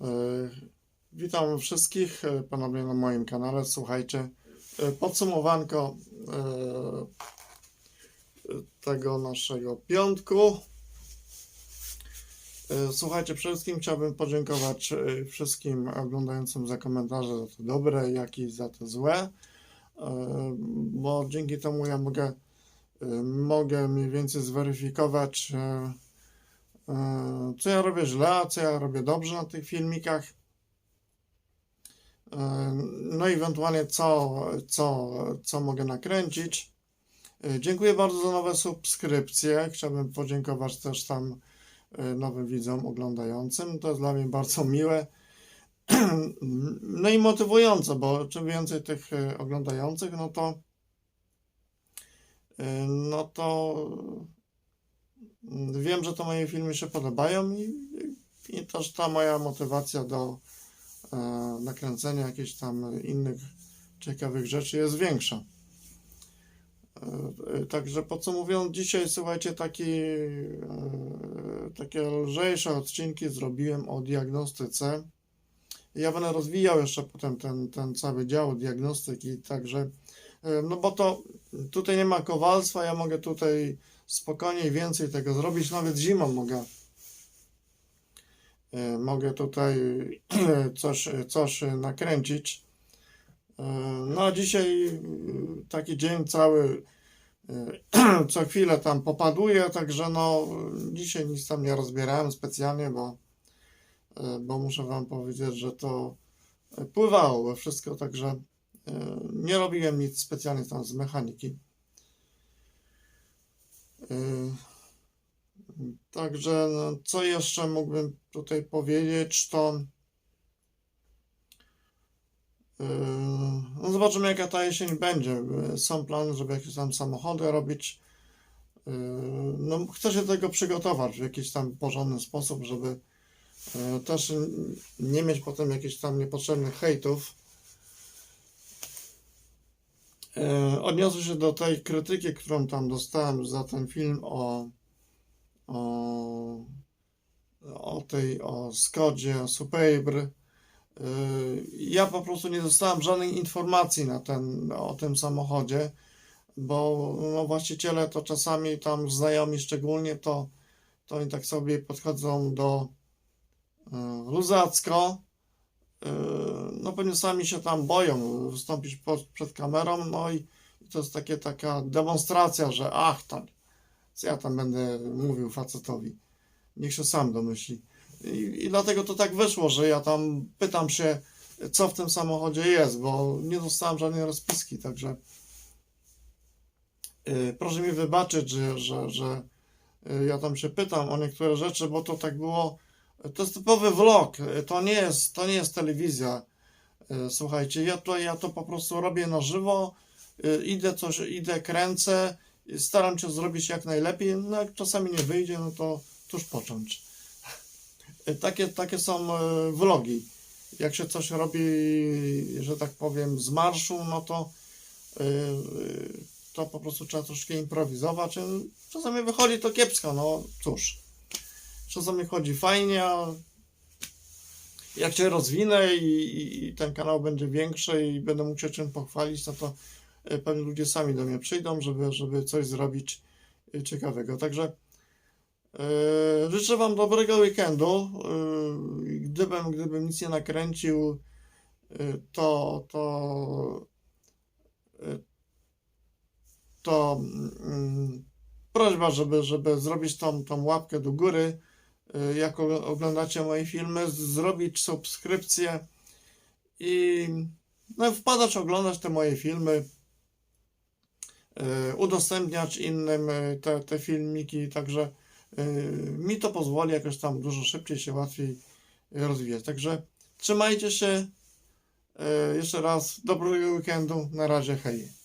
E, Witam wszystkich e, ponownie na moim kanale. Słuchajcie, e, podsumowanko tego naszego piątku. Słuchajcie, przede wszystkim chciałbym podziękować wszystkim oglądającym za komentarze, za te dobre, jak i za te złe, bo dzięki temu ja mogę, mogę mniej więcej zweryfikować, co ja robię źle, co ja robię dobrze na tych filmikach. E, No i ewentualnie co, co, co mogę nakręcić. E, Dziękuję bardzo za nowe subskrypcje. Chciałbym podziękować też tam e, nowym widzom oglądającym. To jest dla mnie bardzo miłe. No i motywujące, bo czym więcej tych e, oglądających, no to e, no to wiem, że to moje filmy się podobają i, i też ta moja motywacja do e, nakręcenia jakichś tam innych ciekawych rzeczy jest większa. E, e, Także podsumowując, dzisiaj słuchajcie, taki, e, takie lżejsze odcinki zrobiłem o diagnostyce. Ja będę rozwijał jeszcze potem ten, ten cały dział diagnostyki, także, no bo to tutaj nie ma kowalstwa, ja mogę tutaj spokojnie więcej tego zrobić, nawet zimą mogę E, mogę tutaj coś, coś nakręcić. E, No dzisiaj e, taki dzień cały, e, co chwilę tam popaduje, także no dzisiaj nic tam nie rozbierałem specjalnie, bo, e, bo muszę Wam powiedzieć, że to pływało we wszystko, także e, nie robiłem nic specjalnie tam z mechaniki. E, Także no, co jeszcze mógłbym tutaj powiedzieć, to yy, no zobaczymy jaka ta jesień będzie. Są plany, żeby jakieś tam samochody robić. Yy, No, chcę się do tego przygotować w jakiś tam porządny sposób, żeby też nie mieć potem jakichś tam niepotrzebnych hejtów. Yy, Odniosę się do tej krytyki, którą tam dostałem za ten film o o, o tej, o Skodzie, o Superb. Yy, Ja po prostu nie dostałem żadnej informacji na ten, o tym samochodzie, bo no, właściciele to czasami tam znajomi szczególnie, to, to oni tak sobie podchodzą do yy, luzacko. Yy, No pewnie sami się tam boją wystąpić po, przed kamerą, no i to jest takie, taka demonstracja, że ach, tam co ja tam będę mówił facetowi? Niech się sam domyśli. I, I dlatego to tak wyszło, że ja tam pytam się, co w tym samochodzie jest, bo nie dostałem żadnej rozpiski, także yy, proszę mi wybaczyć, że, że, że yy, ja tam się pytam o niektóre rzeczy, bo to tak było, to jest typowy vlog, to nie jest, to nie jest telewizja. Yy, Słuchajcie, ja to, ja to po prostu robię na żywo, yy, idę coś, idę, kręcę, staram się zrobić jak najlepiej, no jak czasami nie wyjdzie, no to tuż począć. Takie, takie są e, vlogi. Jak się coś robi, że tak powiem, z marszu, no to, e, to po prostu trzeba troszkę improwizować. Czasami wychodzi to kiepsko, no cóż. Czasami chodzi fajnie, a jak się rozwinę i, i, ten kanał będzie większy i będę mógł się czym pochwalić, no to e, pewnie ludzie sami do mnie przyjdą, żeby, żeby coś zrobić e, ciekawego. Także e, życzę Wam dobrego weekendu. E, gdybym, gdybym nic nie nakręcił, e, to, to, to mm, prośba, żeby, żeby zrobić tą, tą łapkę do góry, jak o- oglądacie moje filmy, zrobić subskrypcję i no, wpadać, oglądać te moje filmy e, udostępniać innym e, te, te filmiki, także mi to pozwoli jakoś tam dużo szybciej się łatwiej rozwijać. Także trzymajcie się. Jeszcze raz dobrego weekendu. Na razie, hej.